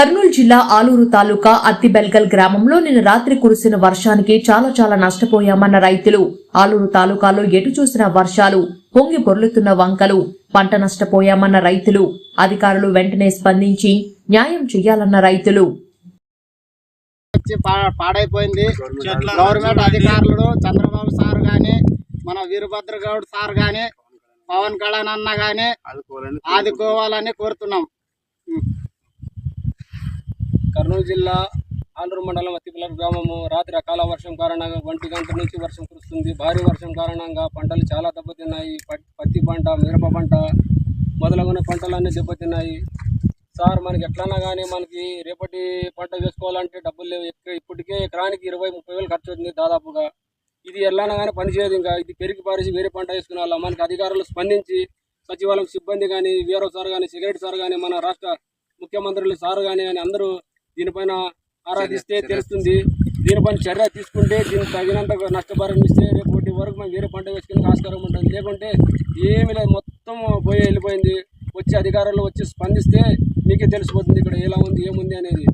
కర్నూలు జిల్లా ఆలూరు తాలూకా అత్తిబెల్గల్ గ్రామంలో నిన్న రాత్రి కురిసిన వర్షానికి చాలా చాలా నష్టపోయామన్న రైతులు. ఆలూరు తాలూకాలో ఎటు చూసిన వర్షాలు పొంగి పొర్లుతున్న వంకలు పంట నష్టపోయామన్న రైతులు. అధికారులు వెంటనే స్పందించి న్యాయం చేయాలన్న రైతులు. పాడైపోయింది. గవర్నమెంట్ అధికారులు చంద్రబాబు సార్ గాని మన వీరభద్ర గౌడ్ సార్ గాని పవన్ కళ్యాణ్ అన్న గాని ఆదుకోవాలని కోరుతున్నాం. కర్నూలు జిల్లా ఆలూరు మండలం అత్తిపిల్లల గ్రామము. రాత్రి అకాల వర్షం కారణంగా ఒంటి గంట నుంచి వర్షం కురుస్తుంది. భారీ వర్షం కారణంగా పంటలు చాలా దెబ్బతిన్నాయి. పత్తి పంట మిరప పంట మొదలగున పంటలన్నీ దెబ్బతిన్నాయి. సార్ మనకి ఎట్లన్నా కానీ మనకి రేపటి పంట వేసుకోవాలంటే డబ్బులు లేవు. ఇప్పటికే ఎకరానికి ఇరవై ముప్పై వేలు ఖర్చు అవుతుంది దాదాపుగా. ఇది ఎట్లన్నా కానీ పనిచేయదు ఇంకా. ఇది పెరిగి పారేసి వేరే పంట వేసుకునే వాళ్ళ. మనకి అధికారులు స్పందించి సచివాలయం సిబ్బంది కానీ వీరో సార్ కానీ సెక్రటరీ సార్ కానీ మన రాష్ట్ర ముఖ్యమంత్రులు సార్ కానీ అందరూ దీనిపైన ఆరాధిస్తే తెలుస్తుంది. దీనిపైన చర్య తీసుకుంటే దీనికి తగినంత నష్టపరిహారం ఇస్తే రేపటి వరకు మనం వేరే పంట వేసుకునే ఆస్కారం ఉంటుంది. లేకుంటే ఏమీ లేదు మొత్తం పోయి వెళ్ళిపోయింది. వచ్చి అధికారులు వచ్చి స్పందిస్తే మీకే తెలిసిపోతుంది ఇక్కడ ఎలా ఉంది ఏముంది అనేది.